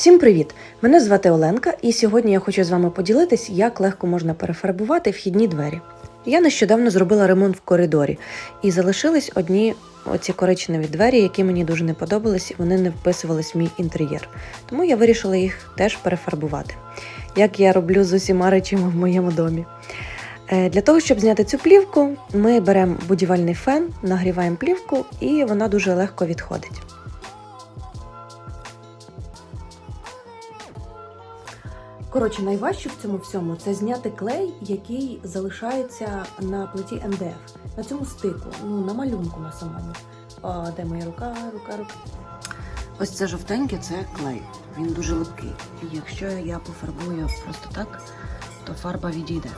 Всім привіт! Мене звати Оленка, і сьогодні я хочу з вами поділитись, як легко можна перефарбувати вхідні двері. Я нещодавно зробила ремонт в коридорі, і залишились одні оці коричневі двері, які мені дуже не подобались, і вони не вписувались в мій інтер'єр. Тому я вирішила їх теж перефарбувати, як я роблю з усіма речами в моєму домі. Е, Для того, щоб зняти цю плівку, ми беремо будівельний фен, нагріваємо плівку, і вона дуже легко відходить. Коротше, найважче в цьому всьому це зняти клей, який залишається на плиті МДФ, на цьому стику, ну на малюнку на самому. А, де моя рука, рука, рука. Ось це жовтеньке це клей. Він дуже липкий. І якщо я пофарбую просто так, то фарба відійде.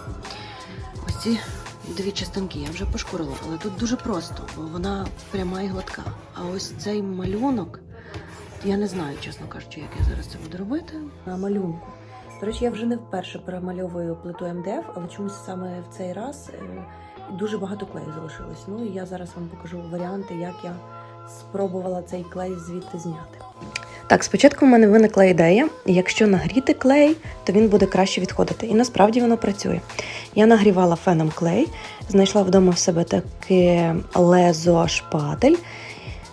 Ось ці дві частинки я вже пошкурила, але тут дуже просто, бо вона пряма і гладка. А ось цей малюнок, я не знаю, чесно кажучи, як я зараз це буду робити. На малюнку. До речі, я вже не вперше перемальовую плиту МДФ, але чомусь саме в цей раз е, дуже багато клею залишилось. Ну і я зараз вам покажу варіанти, як я спробувала цей клей звідти зняти. Так, спочатку в мене виникла ідея, якщо нагріти клей, то він буде краще відходити. І насправді воно працює. Я нагрівала феном клей, знайшла вдома в себе таке лезо шпатель,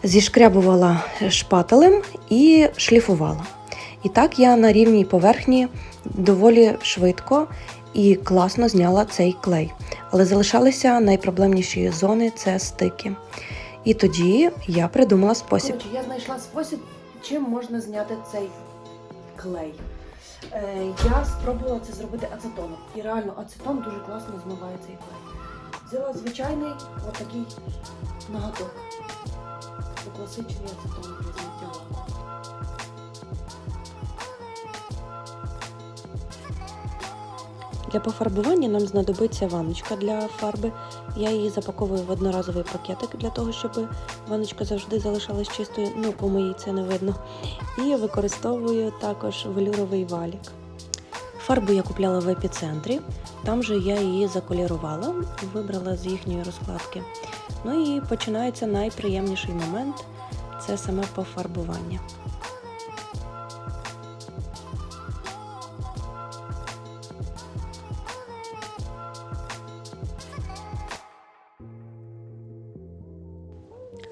зішкрябувала шпателем і шліфувала. І так я на рівній поверхні доволі швидко і класно зняла цей клей. Але залишалися найпроблемніші зони це стики. І тоді я придумала спосіб. Коротше, я знайшла спосіб, чим можна зняти цей клей. Е, я спробувала це зробити ацетоном. І реально ацетон дуже класно змиває цей клей. Взяла звичайний отакий наготок. Це класичний ацетон Для пофарбування нам знадобиться ванночка для фарби. Я її запаковую в одноразовий пакетик для того, щоб ванночка завжди залишалась чистою. Ну, по моїй це не видно. І використовую також велюровий валік. Фарбу я купляла в епіцентрі, там же я її заколірувала, вибрала з їхньої розкладки. Ну і починається найприємніший момент це саме пофарбування.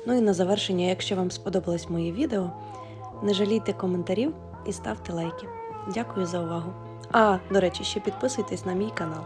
Ну і на завершення, якщо вам сподобалось моє відео, не жалійте коментарів і ставте лайки. Дякую за увагу. А, до речі, ще підписуйтесь на мій канал.